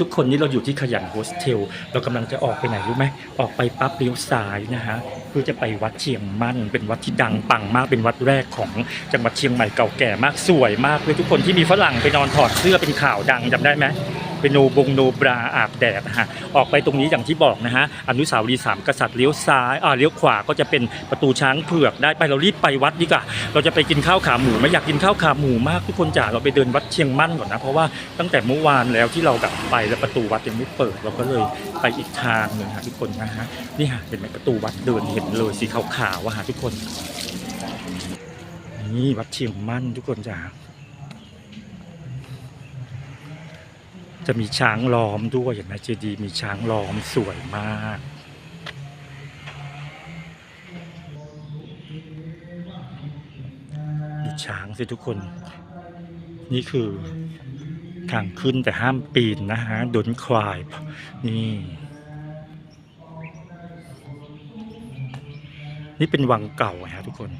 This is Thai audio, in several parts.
ทุกคนนี่เราอยู่ที่ขยันโฮสเทล เรากำลังจะออกไปไหนรู้ไหมออกไปปั๊บเลี้ยวซ้ายนะฮะเพื่อจะไปวัดเชียงมั่น เป็นวัดที่ดังปังมากเป็นวัดแรกของจังหวัดเชียงใหม่เก่าแก่มากสวยมากเลยทุกคนที่มีฝรั่งไปนอนถอดเสื้อเป็นข่าวดังจำได้ไหม เป็นโนบงโนบราอาบแดดนะฮะออกไปตรงนี้อย่างที่บอกนะฮะอนุสาวรีย์สามกษัตริย์เลี้ยวซ้ายอ่าเลี้ยวขวาก็จะเป็นประตูช้างเผือกได้ไปเรารีบไปวัดดีกว่าเราจะไปกินข้าวขาหมูไม่อยากกินข้าวขาหมูมากทุกคนจ๋าเราไปเดินวัดเชียงมั่นก่อนนะเพราะว่าตั้งแต่เมื่อวานแล้วที่เราแบบไปแล้วประตูวัดยังไม่เปิดเราก็เลยไปอีกทางหนึ่งฮะทุกคนนะฮะนี่ฮะเห็นไหมประตูวัดเดินเห็นเลยสีขาวๆว่าฮะทุกคนนี่วัดเชียงมั่นทุกคนจ๋า จะมีช้างล้อมด้วยเห็นไหมเจดีมีช้างล้อมสวยมาก ดูช้างสิทุกคน นี่คือทางขึ้นแต่ห้ามปีนนะฮะดนควายนี่นี่เป็นวังเก่าฮะทุกคน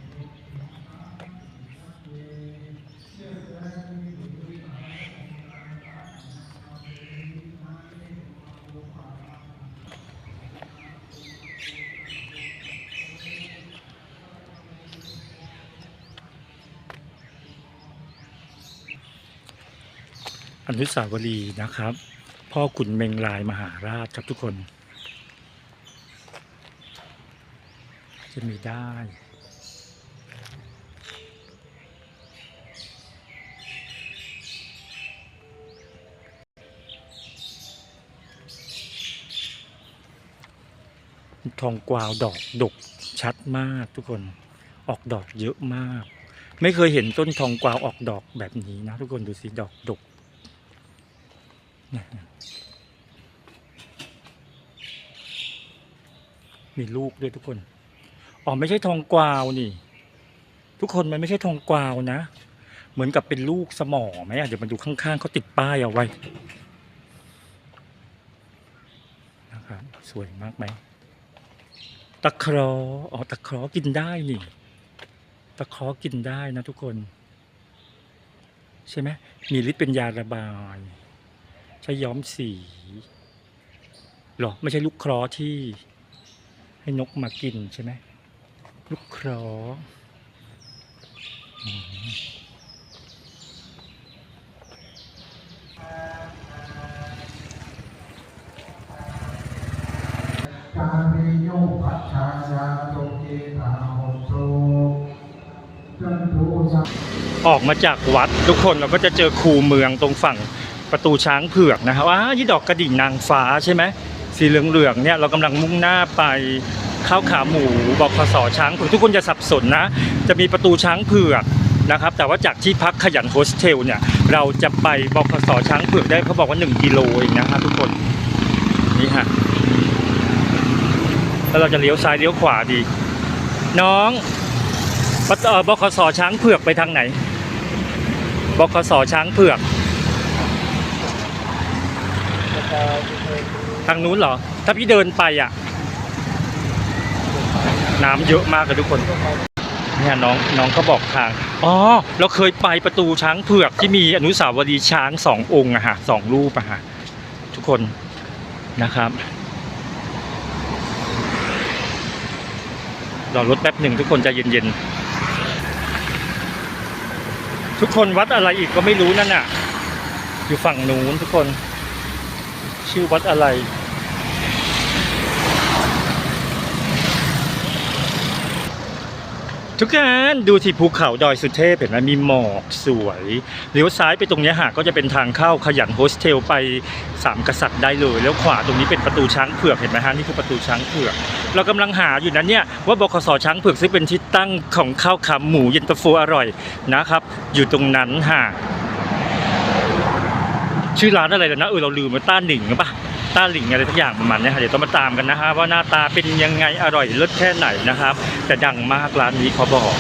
อนุสาวรีย์นะครับ พ่อขุนเมงลายมหาราชครับทุกคน จะมีได้ทองกวาวดอกดกชัดมากทุกคนออกดอกเยอะมาก ไม่เคยเห็นต้นทองกวาวออกดอกแบบนี้นะ ทุกคนดูสิดอกดก มีลูกด้วยทุกคน อ๋อไม่ใช่ทองกวาวนี่ ทุกคนมันไม่ใช่ทองกวาวนะ เหมือนกับเป็นลูกสมอไหมอะเดี๋ยวมาดูข้างๆเขาติดป้ายเอาไว้นะครับสวยมากไหมตะคราะห์อ๋อตะคราะห์กินได้นี่ ตะคราะห์กินได้นะทุกคน ใช่ไหมมีฤทธิ์เป็นยาระบาย ใช้ย้อมสีหรอ ไม่ใช่ลูกเคราะห์ที่ให้นกมากินใช่ไหมลูกเคราะห์อืมกาเมโยปัจฉายาโตเกตาโหโตจันโทสัพออกมาจากวัดทุกคนเราก็จะเจอคูเมืองตรงฝั่ง ประตูช้างเผือกนะครับว้ายี่ดอกกระดิ่งนางฟ้าใช่ไหมสีเหลืองๆเนี่ยเรากำลังมุ่งหน้าไปข้าวขาหมูบคสช้างเผือกทุกคนจะสับสนนะ จะมีประตูช้างเผือกนะครับ แต่ว่าจากที่พักขยันโฮสเทลเนี่ย เราจะไปบคสช้างเผือกได้เขาบอกว่า 1กิโลเองนะครับทุกคนนี่ฮะแล้วเราจะเลี้ยวซ้ายเลี้ยวขวาดี น้องปะเอ่อบคสช้างเผือกไปทางไหนบคสช้างเผือก ทางนู้นเหรอ ถ้าพี่เดินไปอะ น้ำเยอะมากเลยทุกคน เนี่ยน้องน้องก็บอกทาง อ๋อ เราเคยไปประตูช้างเผือกที่มีอนุสาวรีย์ช้างสององค์อะฮะสองรูปอะฮะทุกคนนะครับรอรถแป๊บหนึ่งทุกคนใจเย็นๆ ทุกคนวัดอะไรอีกก็ไม่รู้นั่นน่ะ อยู่ฝั่งนู้นทุกคน ชื่อวัดอะไร ทุกคนดูที่ภูเขาดอยสุเทพเห็นไหมมีหมอกสวยเลี้ยวซ้ายไปตรงนี้หาก็จะเป็นทางเข้าขยันโฮสเทลไปสามกษัตริย์ได้เลยแล้วขวาตรงนี้เป็นประตูช้างเผือกเห็นไหมฮะนี่คือประตูช้างเผือก เรากำลังหาอยู่นั้นเนี่ยว่าบคสช้างเผือกซึ่งเป็นที่ตั้งของข้าวขาหมูเย็นตาโฟอร่อยนะครับ อยู่ตรงนั้นฮะ ชื่อร้านอะไรแล้วนะเออเราลืมมาต้าหนิงปะต้าหลิงอะไรทุกอย่างประมาณนี้ค่ะเดี๋ยวต้องมาตามกันนะฮะว่าหน้าตาเป็นยังไงอร่อยเลิศแค่ไหนนะครับแต่ดังมากร้านนี้เขาบอก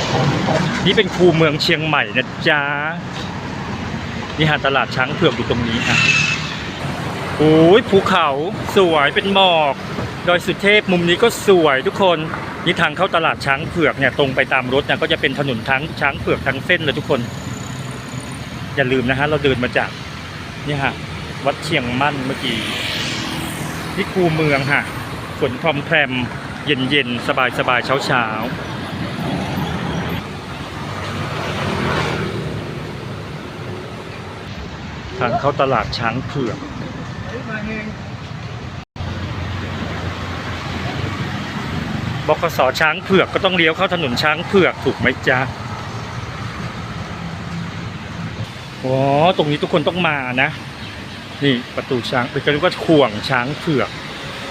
นี่เป็นคูเมืองเชียงใหม่นะจ๊ะนี่ฮะตลาดช้างเผือกอยู่ตรงนี้ฮะโอ้ยภูเขาสวยเป็นหมอกดอยสุเทพมุมนี้ก็สวยทุกคนนี่ทางเข้าตลาดช้างเผือกเนี่ยตรงไปตามรถเนี่ยก็จะเป็นถนนทั้งช้างเผือกทั้งเส้นเลยทุกคน อย่าลืมนะฮะเราเดินมาจาก นี่ฮะ วัดเชียงมั่นเมื่อกี้ที่คูเมืองค่ะฝนพรอมแพรมเย็นเย็นๆสบายสบายเช้าเช้าทางเข้าตลาดช้างเผือกบกสช้างเผือกก็ต้องเลี้ยวเข้าถนนช้างเผือกถูกไหมจ๊ะ อ๋อตรงนี้ทุกคนต้องมานะ นี่ประตูช้างเป็นกันว่าข่วงช้างเผือก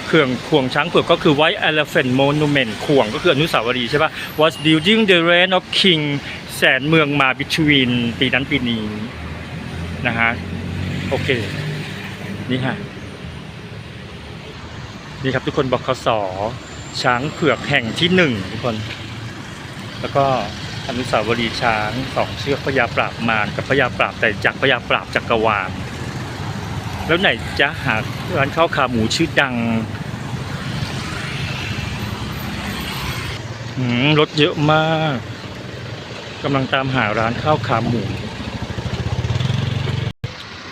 เครื่องข่วงช้างเผือกก็คือ White Elephant Monument ข่วงก็คืออนุสาวรีย์ใช่ปะ was building the reign of King แสนเมืองมา between ปีนั้นปีนี้นะฮะโอเค นี่ฮะนี่ครับทุกคนบกสช้างเผือกแห่งที่หนึ่งทุกคน แล้วก็ อนุสาวรีย์ช้างสองเชือกพญาปราบมารกับพญาปราบแต่จักรพญาปราบจักรวาลแล้วไหนจะหาร้านข้าวขาหมูชื่อดังหืมรถเยอะมากกำลังตามหาร้านข้าวขาหมู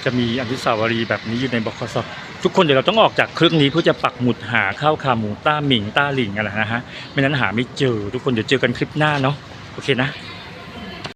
จะมีอนุสาวรีย์แบบนี้อยู่ในบคสทุกคนเดี๋ยวเราต้องออกจากเครื่องนี้เพื่อจะปักหมุดหาข้าวขาหมูต้าหมิงต้าหลิงอะไรนะฮะไม่นั้นหาไม่เจอทุกคนเดี๋ยวเจอกันคลิปหน้าเนาะ โอเคนะ